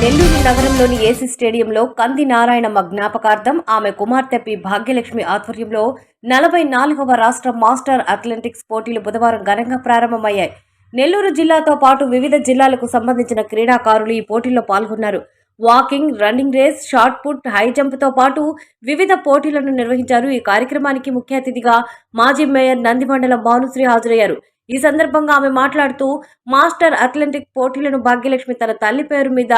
నెల్లూరు నగరంలోని ఏసీ స్టేడియంలో కంది నారాయణమ్మ జ్ఞాపకార్థం ఆమె కుమార్తె పి భాగ్యలక్ష్మి ఆధ్వర్యంలో నలభై నాలుగవ రాష్ట్ర మాస్టర్ అథ్లెటిక్స్ పోటీలు బుధవారం ఘనంగా ప్రారంభమయ్యాయి. నెల్లూరు జిల్లాతో పాటు వివిధ జిల్లాలకు సంబంధించిన క్రీడాకారులు ఈ పోటీల్లో పాల్గొన్నారు. Walking running race shot put high జంప్తో పాటు వివిధ పోటీలను నిర్వహించారు. ఈ కార్యక్రమానికి ముఖ్య అతిథిగా మాజీ మేయర్ నందిమండలం భానుశ్రీ హాజరయ్యారు. ఈ సందర్భంగా ఆమె మాట్లాడుతూ మాస్టర్ అథ్లెటిక్ పోటీలను భాగ్యలక్ష్మి తన తల్లి పేరు మీద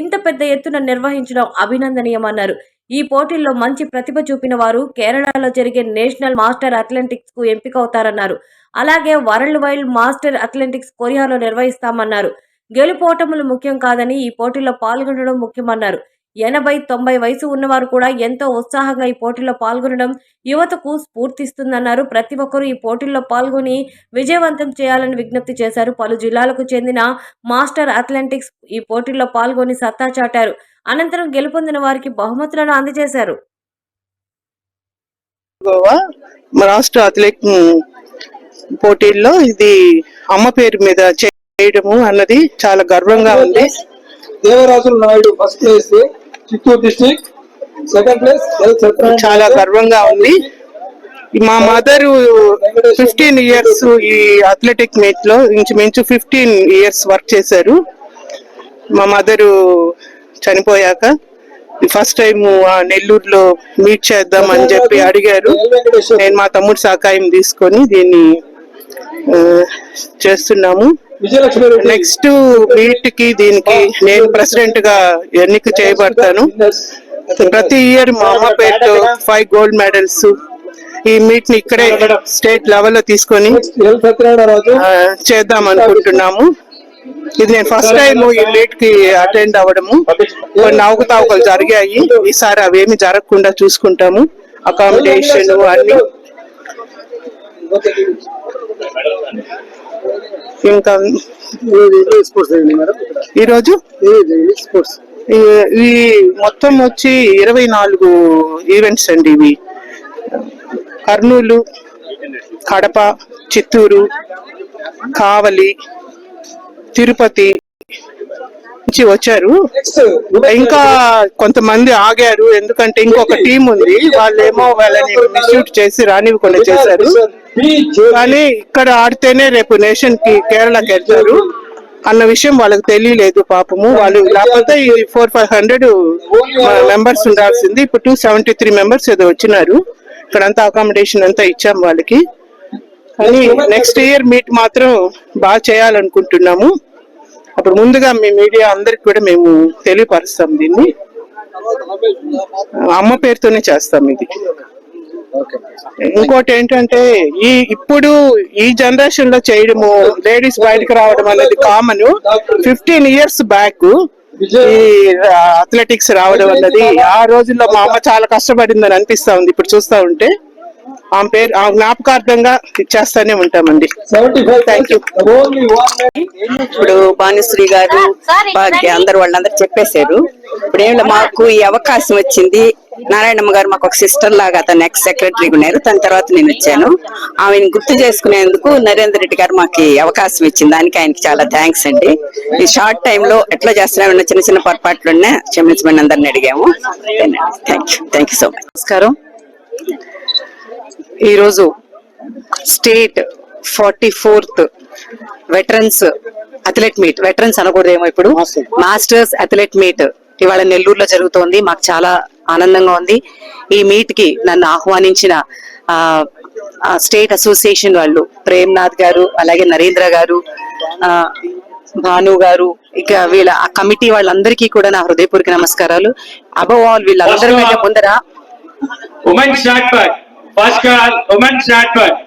ఇంత పెద్ద ఎత్తున నిర్వహించడం అభినందనీయమన్నారు. ఈ పోటీల్లో మంచి ప్రతిభ చూపిన వారు కేరళలో జరిగే నేషనల్ మాస్టర్ అథ్లెటిక్స్కు ఎంపికవుతారన్నారు. అలాగే వరల్డ్ వైల్డ్ మాస్టర్ అథ్లెటిక్స్ కొరియాలో నిర్వహిస్తామన్నారు. గెలుపోటములు ముఖ్యం కాదని ఈ పోటీలో పాల్గొనడం ముఖ్యమన్నారు. ఎనభై తొంభై వయసు ఉన్నవారు కూడా ఎంతో ఉత్సాహంగా ఈ పోటీలో పాల్గొనడం యువతకు స్ఫూర్తిస్తుందన్నారు. ప్రతి ఒక్కరూ ఈ పోటీల్లో పాల్గొని విజయవంతం చేయాలని విజ్ఞప్తి చేశారు. పలు జిల్లాలకు చెందిన మాస్టర్ అథ్లెటిక్స్ ఈ పోటీల్లో పాల్గొని సత్తా చాటారు. అనంతరం గెలుపొందిన వారికి బహుమతులను అందజేశారు. గోవా రాష్ట్ర అథ్లెట్ పోటీల్లో ఇది అమ్మ పేరు మీద చేయడము అన్నది చాలా గర్వంగా ఉంది. Devarajulu Naidu first place Chittoor district second place చాలా గర్వంగా ఉంది. మా మదర్ ఫిఫ్టీన్ ఇయర్స్ ఈ అథ్లెటిక్ మీట్లో ఇంచుమించు ఫిఫ్టీన్ ఇయర్స్ వర్క్ చేశారు. మా మదరు చనిపోయాక ఫస్ట్ టైం నెల్లూరులో మీట్ చేద్దాం అని చెప్పి అడిగారు. నేను మా తమ్ముడు సహకారం తీసుకొని దీన్ని చేస్తున్నాము. నెక్స్ట్ మీట్కి దీనికి నేను ప్రెసిడెంట్గా ఎన్నిక చేయబడతాను. ప్రతి ఇయర్ మా అమ్మ పేరుతో ఫైవ్ గోల్డ్ మెడల్స్ ఈ మీట్ని ఇక్కడే స్టేట్ లెవెల్లో తీసుకొని చేద్దాం అనుకుంటున్నాము. ఇది నేను ఫస్ట్ టైం ఈ మీట్కి అటెండ్ అవ్వడము. కొన్ని అవకతవకలు జరిగాయి. ఈసారి అవేమి జరగకుండా చూసుకుంటాము. అకామిడేషన్ అన్ని. ఇంకా ఈరోజు? స్పోర్ట్స్ ఈ- ఈ మొత్తం వచ్చి ఇరవై నాలుగు ఈవెంట్స్ అండి ఇవి. కర్నూలు కడప చిత్తూరు కావలి తిరుపతి నుంచి వచ్చారు. ఇంకా కొంతమంది ఆగారు. ఎందుకంటే ఇంకొక టీం ఉంది. వాళ్ళేమో వాళ్ళని మిస్యూట్ చేసి రానివ్వకుండా చేశారు. కానీ ఇక్కడ ఆడితేనే రేపు నేషన్కి కేరళకి వెళ్తారు. అన్న విషయం వాళ్ళకి తెలియలేదు పాపము. వాళ్ళు లేకపోతే ఈ ఫోర్ ఫైవ్ హండ్రెడ్ మెంబర్స్ ఉండాల్సింది. ఇప్పుడు టూ సెవెంటీ త్రీ మెంబర్స్ ఏదో వచ్చినారు. ఇక్కడంతా అకామిడేషన్ అంతా ఇచ్చాం వాళ్ళకి. కానీ నెక్స్ట్ ఇయర్ మీట్ మాత్రం బాగా చేయాలనుకుంటున్నాము. అప్పుడు ముందుగా మీ మీడియా అందరికి కూడా మేము తెలియపరుస్తాం దీన్ని. అమ్మ పేరుతోనే చేస్తాం ఇది. ఇంకోటి ఏంటంటే ఈ ఇప్పుడు ఈ జనరేషన్లో చేయడము లేడీస్ బయటకు రావడం అనేది కామన్ ఫిఫ్టీన్ ఇయర్స్ బ్యాక్ ఈ అథ్లెటిక్స్ రావడం అన్నది ఆ రోజుల్లో మా అమ్మ చాలా కష్టపడిందని అనిపిస్తా ఉంది. ఇప్పుడు చూస్తా ఉంటే ఆమె పేరు ఆ జ్ఞాపకార్థంగా ఇచ్చేస్తానే ఉంటామండి. ఓన్లీ వన్ ఇప్పుడు భానుశ్రీ గారు భాగ్య అందరు వాళ్ళందరూ చెప్పేశారు. ఇప్పుడు ఏం లే, మాకు ఈ అవకాశం వచ్చింది. నారాయణమ్మ గారు మాకు ఒక సిస్టర్ లాగా తను ఎక్స్ సెక్రటరీ ఉన్నారు. తన తర్వాత నేను వచ్చాను. ఆమెను గుర్తు చేసుకునేందుకు నరేందర్ రెడ్డి గారు మాకు ఈ అవకాశం ఇచ్చింది. దానికి ఆయనకి చాలా థ్యాంక్స్ అండి. ఈ షార్ట్ టైం లో ఎట్లా చేస్తున్నామన్న చిన్న చిన్న పొరపాట్లున్నా క్షమించమని అందరిని అడిగాము. Thank you thank you so much నమస్కారం. ఈరోజు state forty fourth veterans athlete meet. Veterans అనకూడదేమో ఇప్పుడు. Masters athlete meet. ఇవాళ నెల్లూరులో జరుగుతోంది. మాకు చాలా ఆనందంగా ఉంది. ఈ మీట్కి నన్ను ఆహ్వానించిన స్టేట్ అసోసియేషన్ వాళ్ళు ప్రేమ్నాథ్ గారు అలాగే నరేంద్ర గారు ఆ, భాను గారు ఇక వీళ్ళ ఆ కమిటీ వాళ్ళందరికీ కూడా నా హృదయపూర్వక నమస్కారాలు. అబవ్ ఆల్ వీళ్ళందరి మీద ముందర women shot put first call women shot put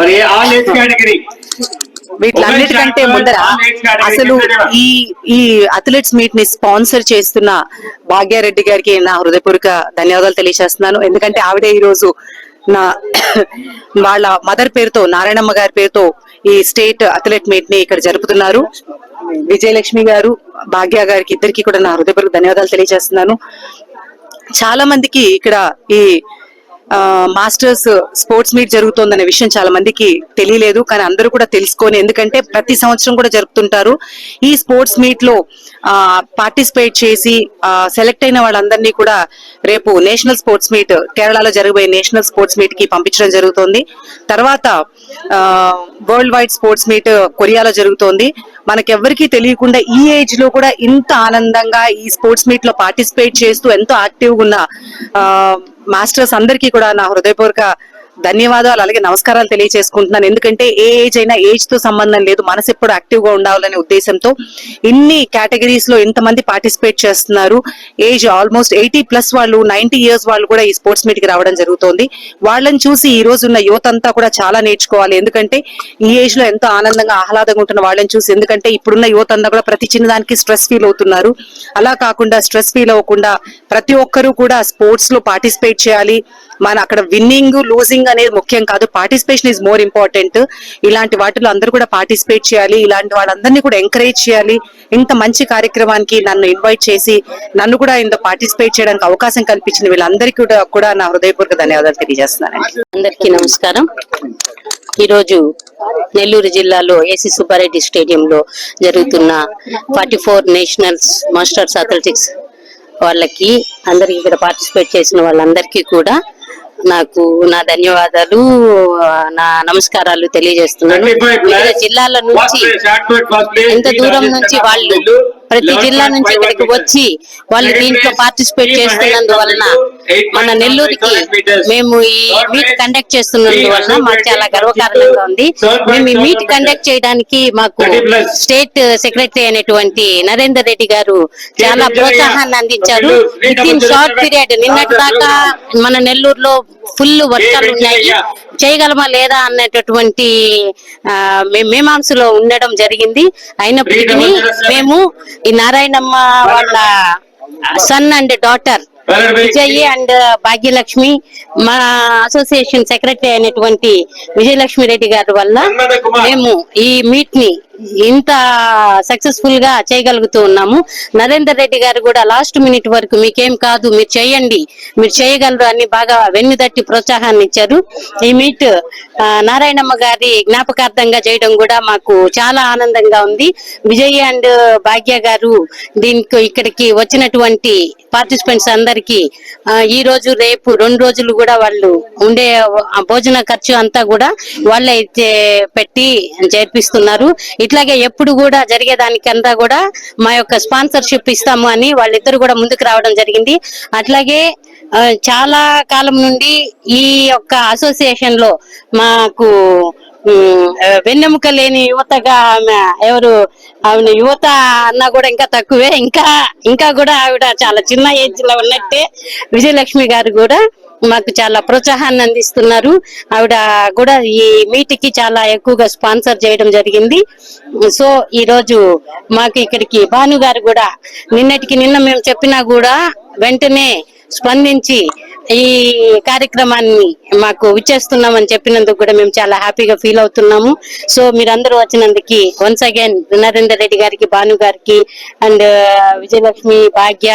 మరి ఆల్ ఏజ్ కేటగిరీ వీటిలన్నిటికంటే ముందర అసలు ఈ ఈ అథ్లెట్స్ మీట్ని స్పాన్సర్ చేస్తున్న భాగ్యారెడ్డి గారికి నా హృదయపూర్వక ధన్యవాదాలు తెలియజేస్తున్నాను. ఎందుకంటే ఆవిడే ఈ రోజు నా వాళ్ళ మదర్ పేరుతో నారాయణమ్మ గారి పేరుతో ఈ స్టేట్ అథ్లెట్ మీట్ని ఇక్కడ జరుపుతున్నారు. విజయలక్ష్మి గారు భాగ్య గారికి ఇద్దరికి కూడా నా హృదయపూర్వక ధన్యవాదాలు తెలియజేస్తున్నాను. చాలా మందికి ఇక్కడ ఈ మాస్టర్స్ స్పోర్ట్స్ మీట్ జరుగుతోందనే విషయం చాలా మందికి తెలియలేదు కానీ అందరూ కూడా తెలుసుకొని ఎందుకంటే ప్రతి సంవత్సరం కూడా జరుపుతుంటారు. ఈ స్పోర్ట్స్ మీట్లో పార్టిసిపేట్ చేసి సెలెక్ట్ అయిన వాళ్ళందరినీ కూడా రేపు నేషనల్ స్పోర్ట్స్ మీట్ కేరళలో జరగబోయే నేషనల్ స్పోర్ట్స్ మీట్కి పంపించడం జరుగుతోంది. తర్వాత వరల్డ్ వైడ్ స్పోర్ట్స్ మీట్ కొరియాలో జరుగుతోంది. మనకెవ్వరికీ తెలియకుండా ఈ ఏజ్లో కూడా ఇంత ఆనందంగా ఈ స్పోర్ట్స్ మీట్లో పార్టిసిపేట్ చేస్తూ ఎంతో యాక్టివ్గా ఉన్న మాస్టర్స్ అందరికీ కూడా నా హృదయపూర్వక ధన్యవాదాలు అలాగే నమస్కారాలు తెలియజేసుకుంటున్నాను ఎందుకంటే ఏ ఏజ్ అయినా ఏజ్తో సంబంధం లేదు మనసు ఎప్పుడు యాక్టివ్గా ఉండాలనే ఉద్దేశంతో ఇన్ని కేటగిరీస్లో ఇంతమంది పార్టిసిపేట్ చేస్తున్నారు. ఏజ్ ఆల్మోస్ట్ ఎయిటీ ప్లస్ వాళ్ళు నైన్టీ ఇయర్స్ వాళ్ళు కూడా ఈ స్పోర్ట్స్ మీట్కి రావడం జరుగుతోంది. వాళ్ళని చూసి ఈ రోజు ఉన్న యువత అంతా కూడా చాలా నేర్చుకోవాలి. ఎందుకంటే ఈ ఏజ్లో ఎంతో ఆనందంగా ఆహ్లాదంగా ఉంటున్న వాళ్ళని చూసి ఎందుకంటే ఇప్పుడున్న యువత అంతా కూడా ప్రతి చిన్నదానికి స్ట్రెస్ ఫీల్ అవుతున్నారు. అలా కాకుండా స్ట్రెస్ ఫీల్ అవ్వకుండా ప్రతి ఒక్కరూ కూడా స్పోర్ట్స్లో పార్టిసిపేట్ చేయాలి. మన అక్కడ విన్నింగ్ లూజింగ్ అనేది ముఖ్యం కాదు. పార్టిసిపేషన్ ఇస్ మోర్ ఇంపార్టెంట్ ఇలాంటి వాటిలో అందరూ కూడా పార్టిసిపేట్ చేయాలి. ఇలాంటి వాళ్ళందరినీ కూడా ఎంకరేజ్ చేయాలి. ఇంత మంచి కార్యక్రమానికి నన్ను ఇన్వైట్ చేసి నన్ను కూడా ఇంత పార్టిసిపేట్ చేయడానికి అవకాశం కల్పించిన వీళ్ళందరికీ కూడా కూడా నా హృదయపూర్వక ధన్యవాదాలు తెలియజేస్తున్నాను అందరికీ నమస్కారం. ఈరోజు నెల్లూరు జిల్లాలో ఏసీ సుబ్బారెడ్డి స్టేడియంలో జరుగుతున్న forty four nationals masters athletics వాళ్ళకి అందరికి ఇక్కడ పార్టిసిపేట్ చేసిన వాళ్ళందరికీ కూడా నాకు నా ధన్యవాదాలు నా నమస్కారాలు తెలియజేస్తున్నాను. వివిధ జిల్లాల నుంచి ఎంత దూరం నుంచి వాళ్ళు ప్రతి జిల్లా నుంచి ఇక్కడికి వచ్చి వాళ్ళు దీంట్లో పార్టిసిపేట్ చేస్తున్నందువలన మన నెల్లూరుకి మేము ఈ మీట్ కండక్ట్ చేస్తున్నందువలన మాకు చాలా గర్వకారణంగా ఉంది. మేము ఈ మీట్ కండక్ట్ చేయడానికి మాకు స్టేట్ సెక్రటరీ అయినటువంటి నరేందర్ రెడ్డి గారు చాలా ప్రోత్సాహాన్ని అందించారు. విత్ ఇన్ షార్ట్ పీరియడ్ నిన్నటి దాకా మన నెల్లూరులో ఫుల్ వర్షాలు ఉన్నాయి. చేయగలమా లేదా అన్నటువంటి మీమాంసలో ఉండడం జరిగింది. అయినప్పటికీ మేము ఈ నారాయణమ్మ వాళ్ళ son and daughter Vijay and Bhagyalakshmi మా అసోసియేషన్ సెక్రటరీ అయినటువంటి విజయలక్ష్మి రెడ్డి గారి వల్ల మేము ఈ మీట్ని ఇంత సక్సెస్ఫుల్గా చేయగలుగుతూ ఉన్నాము. నరేందర్ రెడ్డి గారు కూడా లాస్ట్ మినిట్ వరకు మీకేం కాదు మీరు చేయండి మీరు చేయగలరు అని బాగా వెన్ను తట్టి ప్రోత్సాహాన్ని ఇచ్చారు. ఈ మీట్ నారాయణమ్మ గారి జ్ఞాపకార్థంగా చేయడం కూడా మాకు చాలా ఆనందంగా ఉంది. విజయ్ అండ్ భాగ్య గారు దీనికి ఇక్కడికి వచ్చినటువంటి పార్టిసిపెంట్స్ అందరికి ఈ రోజు రేపు రెండు రోజులు కూడా వాళ్ళు ఉండే ఆ భోజన ఖర్చు అంతా కూడా వాళ్ళే పెట్టి చేర్పిస్తున్నారు. ఇట్లాగే ఎప్పుడు కూడా జరిగేదానికంతా కూడా మా యొక్క స్పాన్సర్షిప్ ఇస్తాము అని వాళ్ళిద్దరు కూడా ముందుకు రావడం జరిగింది. అట్లాగే చాలా కాలం నుండి ఈ యొక్క అసోసియేషన్లో మాకు వెన్నెముక లేని యువతగా ఆమె ఎవరు ఆమె యువత అన్నా కూడా ఇంకా తక్కువే. ఇంకా ఇంకా కూడా ఆవిడ చాలా చిన్న ఏజ్లో ఉన్నట్టే విజయలక్ష్మి గారు కూడా మాకు చాలా ప్రోత్సాహాన్ని అందిస్తున్నారు. ఆవిడ కూడా ఈ మీట్కి చాలా ఎక్కువగా స్పాన్సర్ చేయడం జరిగింది. సో ఈ రోజు మాకు ఇక్కడికి భాను గారు కూడా నిన్నటికి నిన్న మేము చెప్పినా కూడా వెంటనే స్పందించి ఈ కార్యక్రమాన్ని మాకు విచ్చేస్తున్నామని చెప్పినందుకు కూడా మేము చాలా హ్యాపీగా ఫీల్ అవుతున్నాము. సో మీరందరూ వచ్చినందుకు వన్స్ అగైన్ నరేందర్ రెడ్డి గారికి భాను గారికి అండ్ విజయలక్ష్మి భాగ్య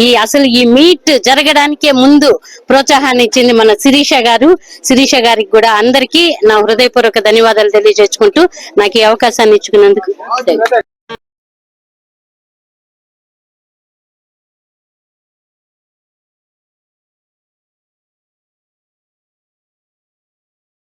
ఈ అసలు ఈ మీట్ జరగడానికే ముందు ప్రోత్సాహాన్ని ఇచ్చింది మన శిరీష గారు. శిరీష గారికి కూడా అందరికీ నా హృదయపూర్వక ధన్యవాదాలు తెలియజేసుకుంటూ నాకు ఈ అవకాశాన్ని ఇచ్చుకున్నందుకు